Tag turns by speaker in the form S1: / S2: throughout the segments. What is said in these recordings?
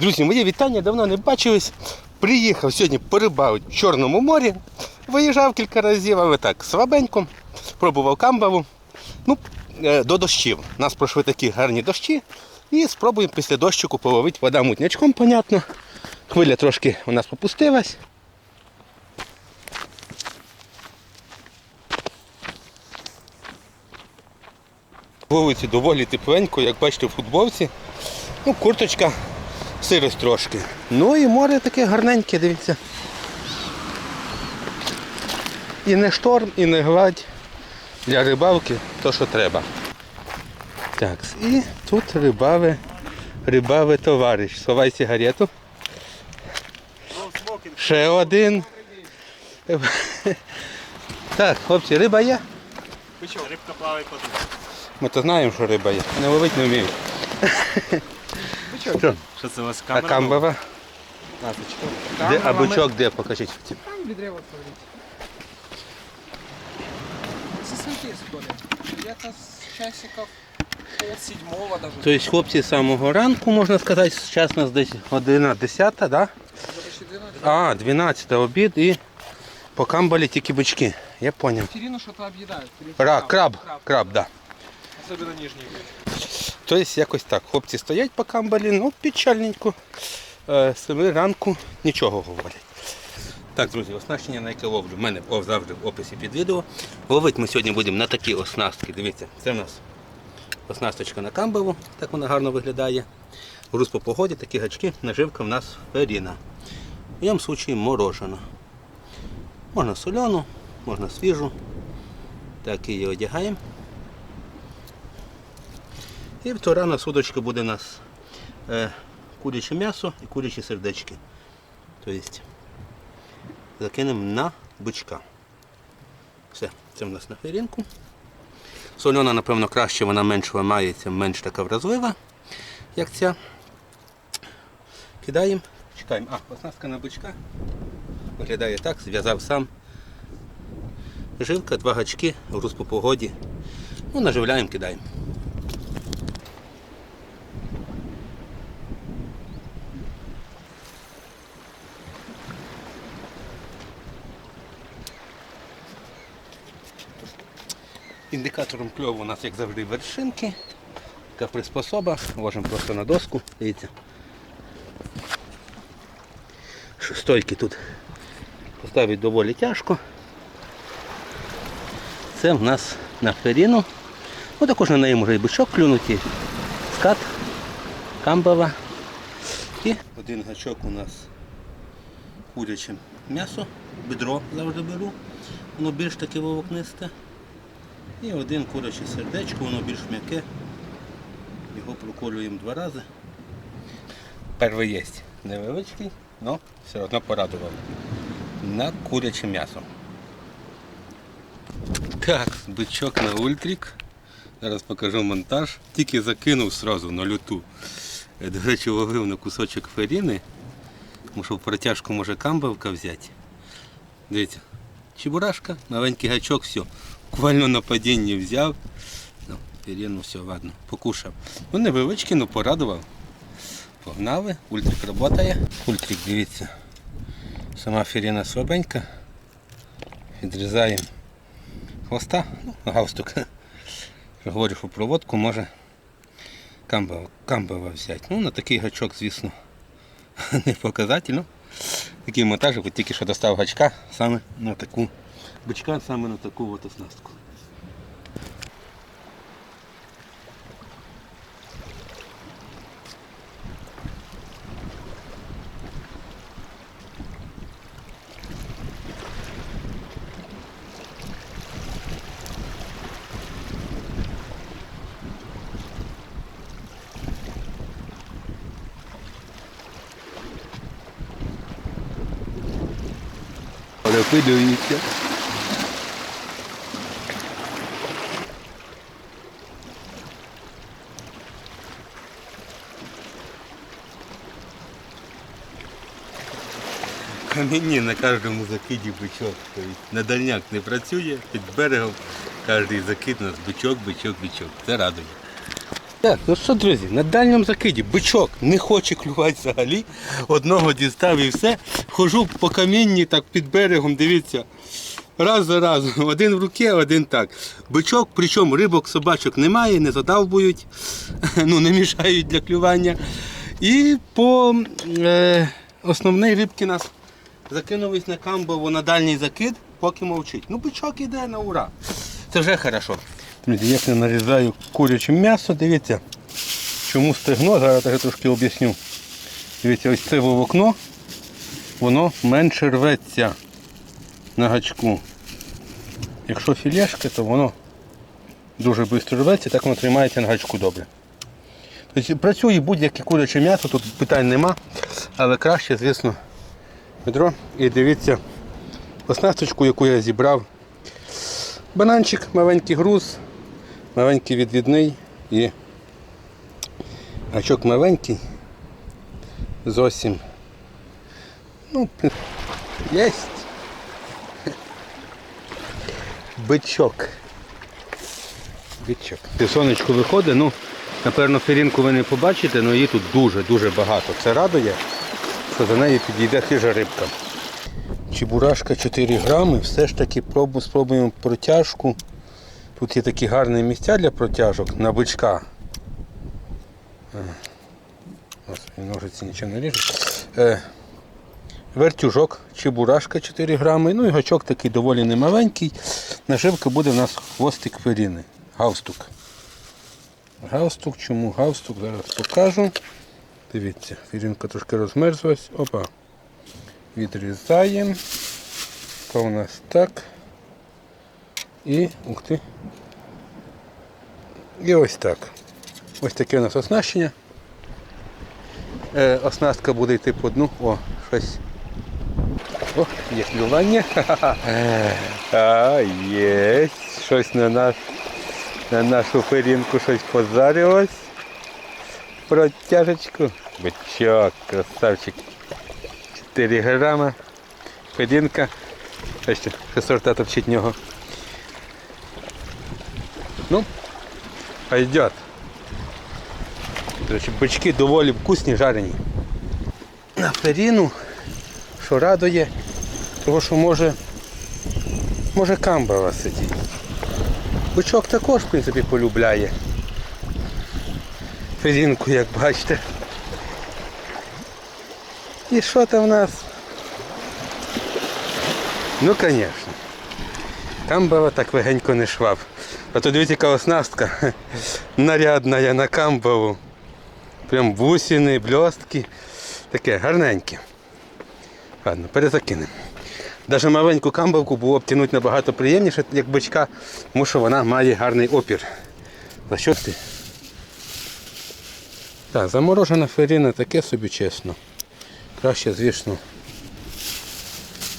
S1: Друзі, мої вітання давно не бачились. Приїхав сьогодні порибавити в Чорному морі. Виїжджав кілька разів, але так, слабенько. Пробував камбалу. Ну, е, до дощів. У Нас пройшли такі гарні дощі. І спробуємо після дощику половити вода мутнячком, понятно. Хвиля трошки у нас попустилась. Вулиці доволі тепленько, як бачите, в футболці. Ну, курточка, сирость трошки. Ну і море таке гарненьке, дивіться. І не шторм, і не гладь. Для рибалки то, що треба. Так, і тут рибаве, рибаве товариш. Сховай сигарету. Ще один. Так, хлопці, риба є?
S2: Рибка плаває по дну.
S1: Ми то знаємо, що риба є. Не ловить не вміють. Що?
S2: Що це у вас
S1: А
S2: камера?
S1: камбава?
S2: Наточка.
S1: Де, а бичок де? Покажіть.
S3: Там відрево творить. Це сходять. Где-то з часиків пол седьмого даже.
S1: Тобто хлопці з самого ранку, можна сказати, зараз у нас десь година 10, так? Да?
S3: Почти 12.
S1: А, 12 обід і по камбалі тільки бички. Я зрозумів.
S3: Ферину что-то объедают.
S1: Краб, краб, краб. Да.
S3: Особенно нижний.
S1: Тобто якось так. Хлопці стоять по камбалі, ну печальненько. Е, 7 ранку нічого говорять. Так, друзі, оснащення на яке ловлю. В мене завжди в описі під відео. Ловити ми сьогодні будемо на такі оснастки. Дивіться, це в нас оснасточка на камбалу, так вона гарно виглядає. Груз по погоді, такі гачки, наживка в нас періна. В моєму случаї морожена. Можна соляну, можна свіжу. Так її одягаємо. І втора на судочка буде у нас е, куряче м'ясо і курячі сердечки. Тобто закинемо на бичка. Все, це в нас на ферінку. Сольона, напевно, краще, вона менш ламається, менш така вразлива, як ця. Кидаємо, чекаємо. А, оснастка на бичка. Виглядає так, зв'язав сам. Жилка, два гачки, груз по погоді. Ну, наживляємо, кидаємо. Кльову у нас, як завжди, вершинки. Така приспособа. Ложимо просто на доску. Дивіться. Стойки тут поставити доволі тяжко. Це в нас на феріну. Ну, також на неї може і бичок клюнути, скат, камбала. І один гачок у нас куряче м'ясо, бедро завжди беру. Воно більш таке волокнисте. І один куряче сердечко, воно більш м'яке. Його проколюємо два рази. Перший є невеличкий, але все одно порадував. На куряче м'ясо. Так, бичок на ультрик. Зараз покажу монтаж. Тільки закинув сразу на люту. Е, До речі, ловив на кусочок феріни, тому в протяжку може камбалка взяти. Дивіться, чебурашка, маленький гачок, все. Буквально на падінні взяв. Ну, феріну, все, ладно, покушав. Ну, невеличкий, але порадував. Погнали, ультрик працює. Ультрик, дивіться. Сама феріна слабенька. Відрізаємо хвоста, ну, галстук. Говорю, що проводку може камбала, камбала взяти. Ну, на такий гачок, звісно, не показательно. Такий монтаж, тільки що достав гачка саме на таку бичка, саме на таку от оснастку. Перепилюється. Камінні на кожному закиді бичок. На дальняк не працює, під берегом кожен закид у нас бичок, бичок, бичок. Це радує. Так, ну що, друзі, на дальньому закиді бичок не хоче клювати взагалі. Одного дістав і все. Хожу по камінні так під берегом, дивіться. Раз за разом. Один в руки, один так. Бичок, причому рибок, собачок немає, не задавбують, ну не мішають для клювання. І по е, основній рибки нас закинулись на камбову на дальній закид, поки мовчить. Ну, бичок іде на ура. Це вже хорошо. Друзі, як я нарізаю куряче м'ясо, дивіться, чому стегно, зараз я трошки об'ясню. Дивіться, ось це волокно, воно менше рветься на гачку. Якщо філешки, то воно дуже швидко рветься, так воно тримається на гачку добре. Тобто працює будь-яке куряче м'ясо, тут питань нема, але краще, звісно, відро. І дивіться оснасточку, яку я зібрав. Бананчик, маленький груз, маленький відвідний і гачок маленький. Зовсім. Ну, єсть. Бичок. Бичок. Сонечко виходить, ну, напевно, ферінку ви не побачите, але її тут дуже-дуже багато. Це радує, що за нею підійде хижа рибка. Чебурашка 4 грами, все ж таки спробуємо протяжку. Тут є такі гарні місця для протяжок на бичка. Е, ножиці нічого не ріжуть. Е, Вертюжок, чебурашка 4 грами. Ну і гачок такий доволі немаленький. Наживка буде в нас хвостик феріни. Гаустук. Гаустук, чому гаустук? Зараз покажу. Дивіться, фірінка трошки розмерзлась. Опа. Відрізаємо. То у нас так. І, ух ти. І ось так. Ось таке у нас оснащення. Е, оснастка буде йти по дну. О, щось. О, є клювання. Ха-ха-ха. А, є. Щось на наш, на нашу ферінку щось позарилось. Протяжечку. Бичок, красавчик. 4 грама. Ферінка. Ще ще, сорта торчить нього. Ну, пойдет. До бички доволі вкусні, жарені. На феріну, що радує, того що може, може камбала сидіти. Бичок також, в принципі, полюбляє. Ферінку, як бачите. І що там в нас? Ну, звісно. Камбала так легенько не шваб. А то дивіться, яка оснастка. Нарядна на камбалу. Прям бусини, блістки. Таке гарненьке. Ладно, перезакинемо. Навіть маленьку камбалку було б тягнути набагато приємніше, як бичка, тому що вона має гарний опір. За що ти? Так, заморожена феріна таке собі чесно. Краще, звісно,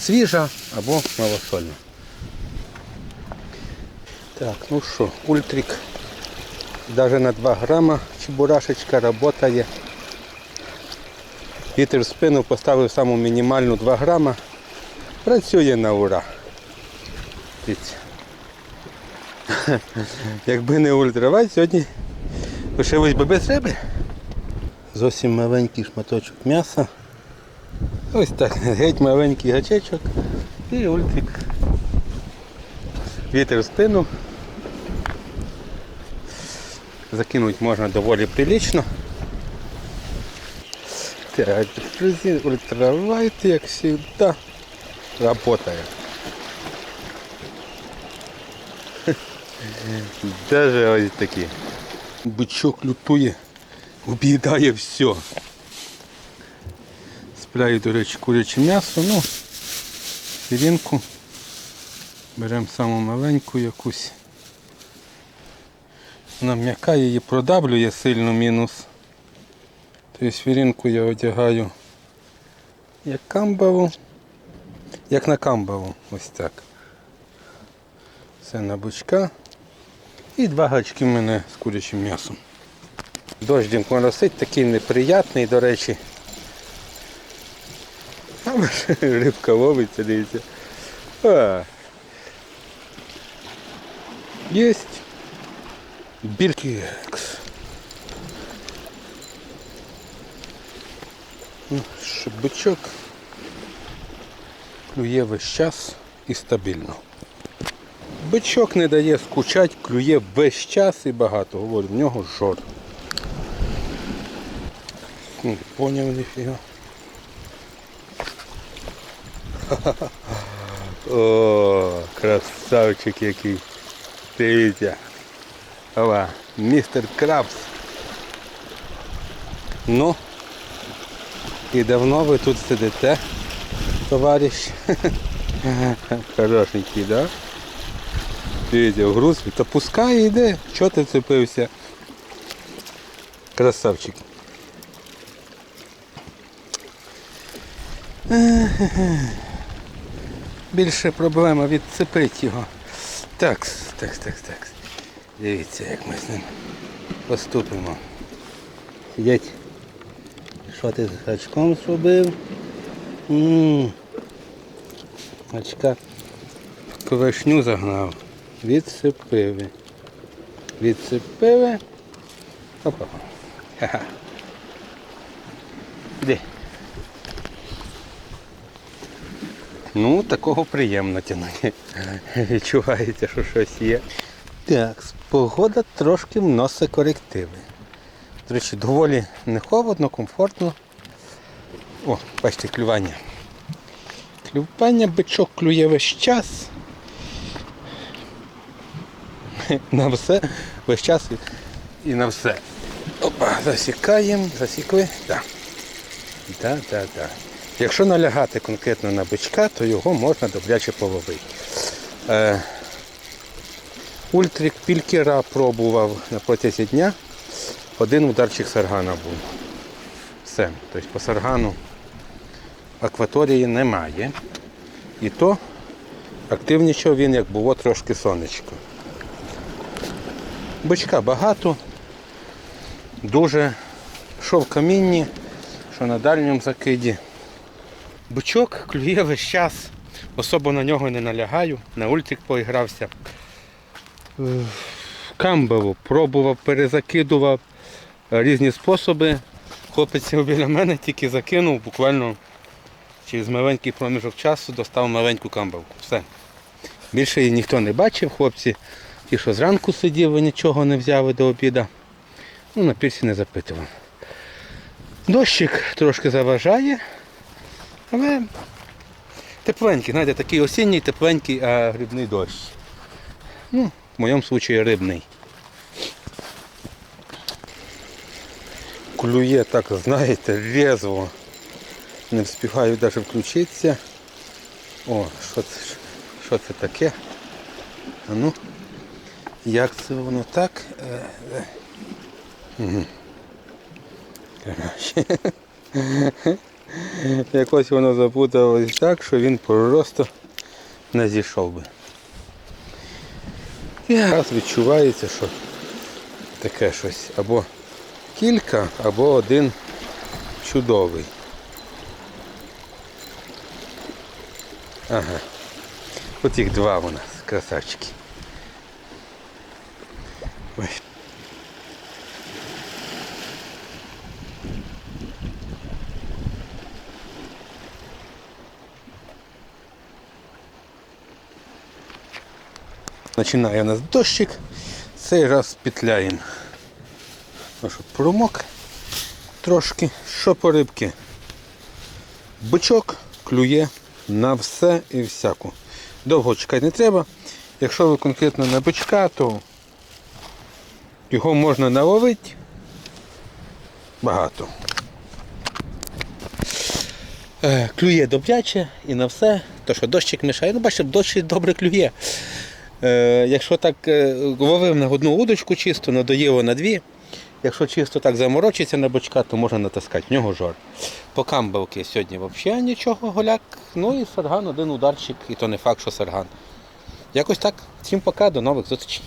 S1: свіжа або малосольна. Так, ну що, ультрик навіть на 2 грама чебурашечка працює. Вітер в спину поставив саму мінімальну 2 грама. Працює на ура. Якби не ультравайт, сьогодні лишилось би без риби. Зовсім маленький шматочок м'яса. Ось так, геть маленький гачечок і ультрик. Вітер в спину. Закинуть можна доволі прилично. Так, друзі, як завжди, работает. Даже ось такі. Бичок лютує, об'їдає все. Спляю, до речі, куряче м'ясо, ну, сирінку. Беремо саму маленьку якусь. Вона м'яка її продавлює сильно мінус. Тобто фірінку я одягаю як камбалу, як на камбалу, ось так. Це на бочка. І два гачки в мене з курячим м'ясом. Дождім моросить, такий неприятний, до речі. Там рибка ловиться, дивіться. А. Єсть. Біркікс. Шибичок ну, клює весь час і стабільно. Бичок не дає скучати, клює весь час і багато. Говорю, в нього жор. Не поняв ніфіга. О, красавчик який. Дивіться. Ова, містер Крабс. Ну, і давно ви тут сидите, товариш? Хорошенький, да? Дивіться, груз, та пускай йде. Чого ти вцепився? Красавчик. Більше проблема відцепити його. Так, так, так, так. Дивіться, як ми з ним поступимо. Сидять. Що ти з гачком зробив? Гачка ковешню загнав. Відсипили. Відсипили. Опа. Ха-ха. Ну, такого приємно тягнути. Відчувається, що щось є. Так, погода трошки вносить корективи. До речі, доволі не холодно, комфортно. О, бачите, клювання. Клювання бичок клює весь час. На все, весь час і на все. Опа, засікаємо, засікли. Так. Так, так, так. Якщо налягати конкретно на бичка, то його можна добряче половити. Е, Ультрик пількера пробував на протязі дня. Один ударчик саргана був. Все. Тобто по саргану акваторії немає. І то активнічав він, як було трошки сонечко. Бичка багато, дуже що в камінні, що на дальньому закиді. Бичок клює весь час, особо на нього не налягаю, на ультрик поігрався. Е, пробував, перезакидував різні способи. Хлопець сів біля мене тільки закинув, буквально через маленький проміжок часу достав маленьку камбалку. Все. Більше її ніхто не бачив, хлопці, ті, що зранку сиділи, нічого не взяли до обіду. Ну, на пірсі не запитував. Дощик трошки заважає, але тепленький, знаєте, такий осінній, тепленький, а грибний дощ. Ну, в моєму випадку рибний. Клює так, знаєте, резво. Не встигаю навіть включитися. О, що це, що це таке? А ну, як це воно так? Коротше. Якось воно запуталось так, що він просто не зійшов би. І раз відчувається, що таке щось або кілька, або один чудовий. Ага. От їх два у нас, красавчики. Ой. Починає у нас дощик, цей раз петляємо. Щоб промок трошки. Що по рибки? Бичок клює на все і всяку. Довго чекати не треба. Якщо ви конкретно на бичка, то його можна наловити багато. Е, Клює добряче і на все. То що дощик мішає. Ну, бачите, дощик добре клює. Е, якщо так е, ловив на одну удочку чисто, надоїло на дві. Якщо чисто так заморочиться на бочка, то можна натискати, в нього жор. По камбалки сьогодні взагалі нічого, голяк. Ну і сарган, один ударчик, і то не факт, що сарган. Якось так. Всім пока, до нових зустрічей.